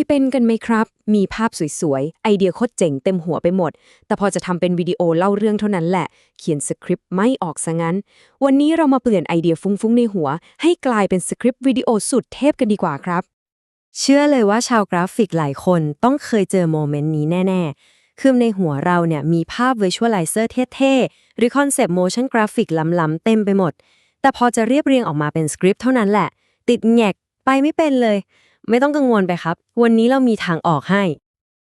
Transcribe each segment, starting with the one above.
ยเป็นกันไหมครับ มีภาพสวยๆ ไอเดียโคตรเจ๋งเต็มหัวไปหมด แต่พอจะทำเป็นวิดีโอเล่าเรื่องเท่านั้นแหละ เขียนสคริปต์ไม่ออกซะงั้น วันนี้เรามาเปลี่ยนไอเดียฟุ้งๆ ในหัว ให้กลายเป็นสคริปต์วิดีโอสุดเทพกันดีกว่าครับ เชื่อเลยว่าชาวกราฟิกหลายคนต้องเคยเจอโมเมนต์นี้แน่ ๆ คือในหัวเราเนี่ยมีภาพ Visualizer เท่ๆ หรือคอนเซปต์ motion graphic ล้ำๆ เต็มไปหมด แต่พอจะเรียบเรียงออกมาเป็นสคริปต์เท่านั้นแหละ ติดแงกไปไม่เป็นเลย ไม่ต้องกังวลไปครับ วันนี้เรามีทางออกให้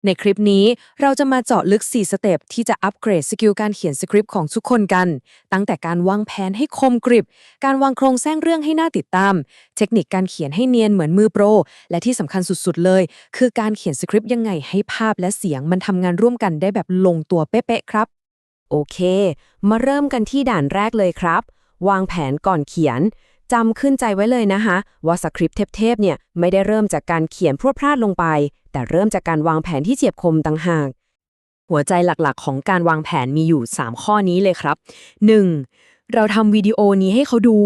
ในคลิปนี้เราจะมาเจาะลึก 4 สเต็ปที่จะอัปเกรดสกิลการเขียนสคริปต์ของทุกคนกัน ตั้งแต่การวางแผนให้คมกริบ การวางโครงสร้างเรื่องให้น่าติดตาม เทคนิคการเขียนให้เนียนเหมือนมือโปร และที่สำคัญสุดๆเลย คือการเขียนสคริปต์ยังไงให้ภาพและเสียงมันทำงานร่วมกันได้แบบลงตัวเป๊ะๆครับ โอเค มาเริ่มกันที่ด่านแรกเลยครับ วางแผนก่อนเขียน จำขึ้นใจไว้เลยนะคะ ว่าสคริปต์เทพๆเนี่ยไม่ได้เริ่มจากการเขียนพรวดพลาดลงไป แต่เริ่มจากการวางแผนที่เฉียบคมต่างหากหัวใจหลักๆ ของการวางแผนมีอยู่ 3 ข้อนี้เลยครับ 1. เราทำวิดีโอนี้ให้เขาดู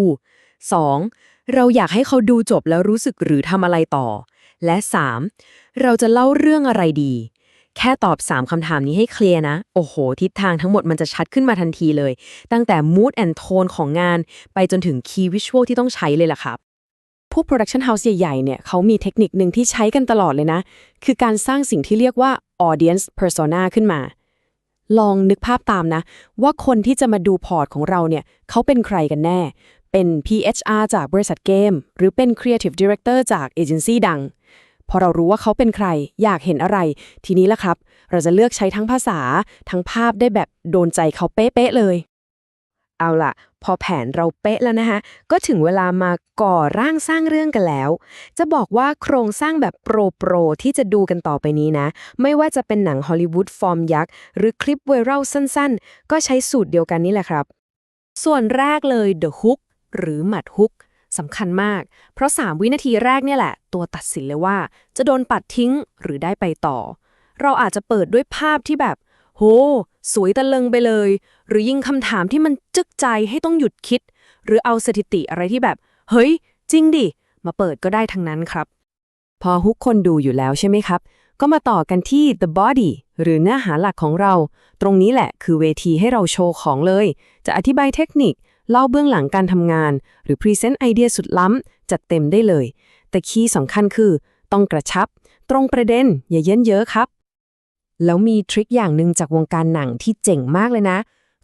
2. เราอยากให้เขาดูจบแล้วรู้สึกหรือทำอะไรต่อ และ 3. เราจะเล่าเรื่องอะไรดี แค่ตอบ 3 คำถามนี้ให้เคลียร์นะ โอ้โห ทิศทางทั้งหมดมันจะชัดขึ้นมาทันทีเลย ตั้งแต่ mood and tone ของงาน ไปจนถึง key visual ที่ต้องใช้เลยล่ะครับ พวก production house ใหญ่ๆ เนี่ยเขามีเทคนิคหนึ่งที่ใช้กันตลอดเลยนะ คือการสร้างสิ่งที่เรียกว่า audience persona ขึ้นมา ลองนึกภาพตามนะ ว่าคนที่จะมาดูพอร์ตของเราเนี่ยเขาเป็นใครกันแน่ เป็น PHR จากบริษัทเกม หรือเป็น Creative Director จากเอเจนซี่ดัง พอเรารู้ว่าเขาเป็นใคร อยากเห็นอะไร ทีนี้ละครับ เราจะเลือกใช้ทั้งภาษา ทั้งภาพได้แบบโดนใจเขาเป๊ะๆเลย เอาล่ะ พอแผนเราเป๊ะแล้วนะคะก็ถึงเวลามาก่อร่างสร้างเรื่องกันแล้ว จะบอกว่าโครงสร้างแบบโปรโปรที่จะดูกันต่อไปนี้นะ ไม่ว่าจะเป็นหนังฮอลลีวูดฟอร์มยักษ์หรือคลิปไวรัลสั้นๆ ก็ใช้สูตรเดียวกันนี่แหละครับ ส่วนแรกเลย The Hook หรือหมัดฮุก สำคัญมาก เพราะ 3 วินาทีแรกเนี่ยแหละ ตัวตัดสินเลยว่า จะโดนปัดทิ้งหรือได้ไปต่อ เราอาจจะเปิดด้วยภาพที่แบบ โห สวยตะลึงไปเลย หรือยิงคำถามที่มันจึกใจให้ต้องหยุดคิด หรือเอาสถิติอะไรที่แบบ เฮ้ย จริงดิ มาเปิดก็ได้ทั้งนั้นครับ พอฮุกคนดูอยู่แล้วใช่ไหมครับ ก็มาต่อกันที่ the body หรือเนื้อหาหลักของเรา ตรงนี้แหละคือเวทีให้เราโชว์ของเลย จะอธิบายเทคนิค เล่าเบื้องหลังการทำงาน หรือพรีเซนต์ไอเดียสุดล้ำ จัดเต็มได้เลย แต่คีย์สำคัญคือ ต้องกระชับ ตรงประเด็น อย่าเยินเยอะครับ แล้วมีทริคอย่างหนึ่งจากวงการหนังที่เจ๋งมากเลยนะ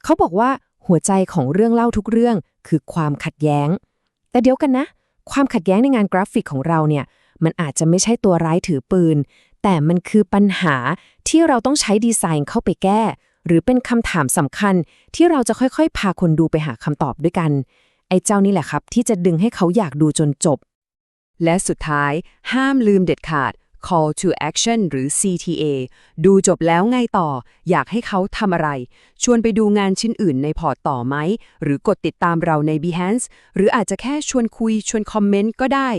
เขาบอกว่าหัวใจของเรื่องเล่าทุกเรื่อง คือความขัดแย้ง แต่เดี๋ยวกันนะ ความขัดแย้งในงานกราฟิกของเราเนี่ยมันอาจจะไม่ใช่ตัวร้ายถือปืน แต่มันคือปัญหาที่เราต้องใช้ดีไซน์เข้าไปแก้ หรือเป็นคำถามสำคัญที่เราจะค่อยๆ พาคนดูไปหาคำตอบด้วยกัน ไอ้เจ้านี่แหละครับ ที่จะดึงให้เขาอยากดูจนจบ และสุดท้าย ห้ามลืมเด็ดขาด call to action หรือ CTA ดูจบแล้วไงต่อ อยากให้เขาทำอะไร ชวนไปดูงานชิ้นอื่นในพอร์ตต่อไหม หรือกดติดตามเราใน Behance หรืออาจจะแค่ชวนคุยชวนคอมเมนต์ก็ได้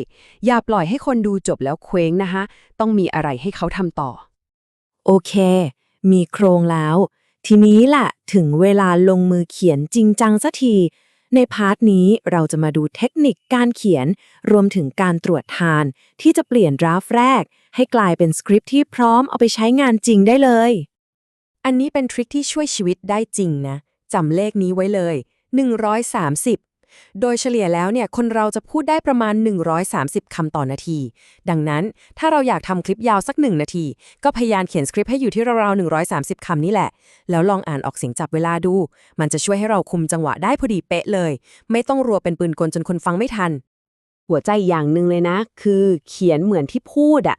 อย่าปล่อยให้คนดูจบแล้วเคว้งนะคะ ต้องมีอะไรให้เขาทำต่อ โอเค มีโครงแล้ว ทีนี้แหละถึงเวลาลงมือเขียนจริงจังสักที ในพาร์ทนี้เราจะมาดูเทคนิคการเขียน รวมถึงการตรวจทาน ที่จะเปลี่ยนดราฟต์แรก ให้กลายเป็นสคริปที่พร้อมเอาไปใช้งานจริงได้เลย อันนี้เป็นทริคที่ช่วยชีวิตได้จริงนะจำเลขนี้ไว้เลย 130 โดยเฉลี่ยแล้วเนี่ยคนเราจะพูดได้ประมาณ 130คำต่อนาที ดังนั้นถ้าเราอยากทำคลิปยาวสักหนึ่งนาที ก็พยายามเขียนสคริปต์ให้อยู่ที่ราวๆ130คำนี่แหละ แล้วลองอ่านออกเสียงจับเวลาดู มันจะช่วยให้เราคุมจังหวะได้พอดีเป๊ะเลย ไม่ต้องรัวเป็นปืนกลจนคนฟังไม่ทัน หัวใจอย่างหนึ่งเลยนะ คือเขียนเหมือนที่พูดอะ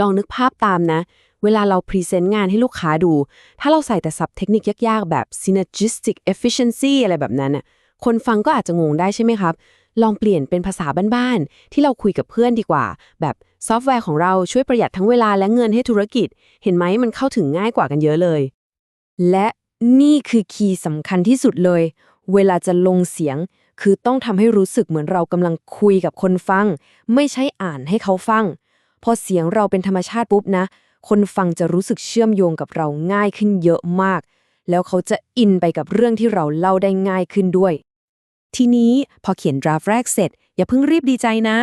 ลองนึกภาพตามนะเวลาเราพรีเซนต์งานให้ลูกค้าดู ถ้าเราใส่แต่ศัพท์เทคนิคยาก ๆ แบบ synergistic efficiency อะไรแบบนั้นน่ะ คนฟังก็อาจจะงงได้ใช่ไหมครับ ลองเปลี่ยนเป็นภาษาบ้านๆ ที่เราคุยกับเพื่อนดีกว่า แบบซอฟต์แวร์ของเราช่วยประหยัดทั้งเวลาและเงินให้ธุรกิจ เห็นไหมมันเข้าถึงง่ายกว่ากันเยอะเลย และนี่คือคีย์สำคัญที่สุดเลย เวลาจะลงเสียง คือต้องทำให้รู้สึกเหมือนเรากำลังคุยกับคนฟัง ไม่ใช่อ่านให้เขาฟัง พอเสียงเราเป็นธรรมชาติปุ๊บนะ คนฟังจะรู้สึกเชื่อมโยงกับเราง่ายขึ้นเยอะมาก แล้วเขาจะอินไปกับเรื่องที่เราเล่าได้ง่ายขึ้นด้วย ทีนี้พอเขียนดราฟต์แรกเสร็จ อย่าเพิ่งรีบดีใจนะ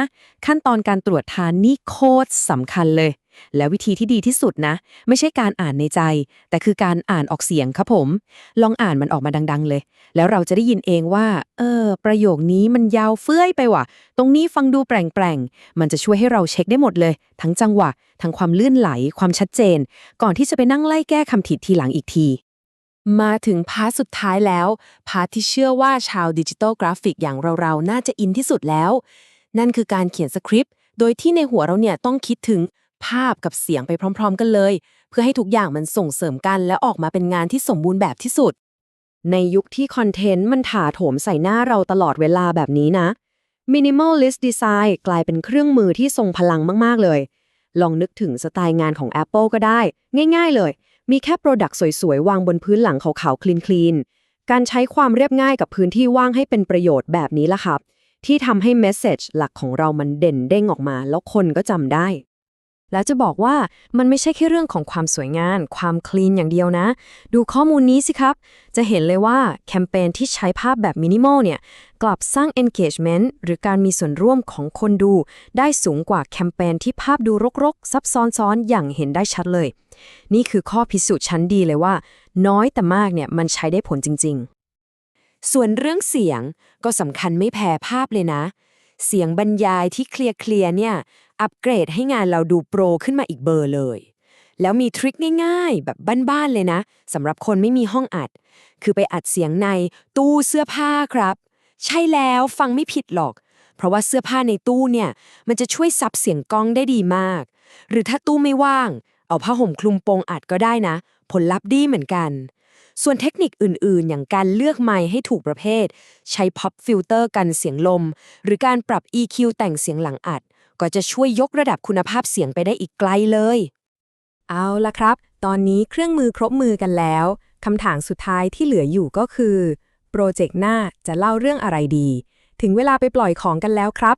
ขั้นตอนการตรวจทานนี่โคตรสำคัญเลย และวิธีที่ดีที่สุดนะ ไม่ใช่การอ่านในใจ แต่คือการอ่านออกเสียงครับผม ลองอ่านมันออกมาดัง ๆ เลย แล้วเราจะได้ยินเองว่า เออ ประโยคนี้มันยาวเฟื้อยไปว่ะ ตรงนี้ฟังดูแปลงๆมันจะช่วยให้เราเช็คได้หมดเลย ทั้งจังหวะ ทั้งความลื่นไหล ความชัดเจน ก่อนที่จะไปนั่งไล่แก้คำผิดทีหลังอีกที มาถึงพาร์ทสุดท้ายแล้ว พาร์ทที่เชื่อว่าชาวดิจิทัลกราฟิกอย่างเราๆ น่าจะอินที่สุดแล้ว นั่นคือการเขียนสคริปต์ โดยที่ในหัวเราเนี่ยต้องคิดถึงภาพกับเสียงไปพร้อม ๆ กันเลย เพื่อให้ทุกอย่างมันส่งเสริมกันและออกมาเป็นงานที่สมบูรณ์แบบที่สุด ในยุคที่คอนเทนต์มันถาโถมใส่หน้าเราตลอดเวลาแบบนี้นะ Minimalist Design กลายเป็นเครื่องมือที่ทรงพลังมากๆเลย ลองนึกถึงสไตล์งานของ Apple ก็ได้ ง่าย ๆ เลย มีแค่โปรดักต์สวยๆ วางบนพื้นหลังขาวๆคลีนๆ การใช้ความเรียบง่ายกับพื้นที่ว่างให้เป็นประโยชน์แบบนี้ละครับ ที่ทำให้เมสเซจหลักของเรามันเด่นเด้งออกมา แล้วคนก็จำได้ แล้วจะบอกว่ามันไม่ใช่แค่เรื่องของความสวยงามความคลีนอย่างเดียวนะ ดูข้อมูลนี้สิครับ จะเห็นเลยว่าแคมเปญที่ใช้ภาพแบบมินิมอลเนี่ยกลับสร้าง engagement หรือการมีส่วนร่วมของคนดู ได้สูงกว่าแคมเปญที่ภาพดูรกๆ ซับซ้อนๆอย่างเห็นได้ชัดเลย นี่คือข้อพิสูจน์ชั้นดีเลยว่า น้อยแต่มากเนี่ยมันใช้ได้ผลจริง ๆ ส่วนเรื่องเสียงก็สำคัญไม่แพ้ภาพเลยนะ เสียงบรรยายที่เคลียร์เคลียร์เนี่ย อัปเกรดให้งานเราดูโปรขึ้นมาอีกเบอร์เลย แล้วมีทริคง่ายๆ แบบบ้านๆเลยนะสำหรับคนไม่มีห้องอัด คือไปอัดเสียงในตู้เสื้อผ้าครับ ใช่แล้วฟังไม่ผิดหรอก เพราะว่าเสื้อผ้าในตู้เนี่ยมันจะช่วยซับเสียงกล้องได้ดีมาก หรือถ้าตู้ไม่ว่าง เอาผ้าห่มคลุมโปงอัดก็ได้นะ ผลลัพธ์ดีเหมือนกันส่วนเทคนิคอื่น ๆ อย่างการเลือกไมค์ให้ถูกประเภท ใช้ pop filter กันเสียงลม หรือการปรับ EQ แต่งเสียงหลังอัด ก็จะช่วยยกระดับคุณภาพเสียงไปได้อีกไกลเลย เอาละครับ ตอนนี้เครื่องมือครบมือกันแล้วคำถามสุดท้ายที่เหลืออยู่ก็คือ โปรเจกต์หน้าจะเล่าเรื่องอะไรดี ถึงเวลาไปปล่อยของกันแล้วครับ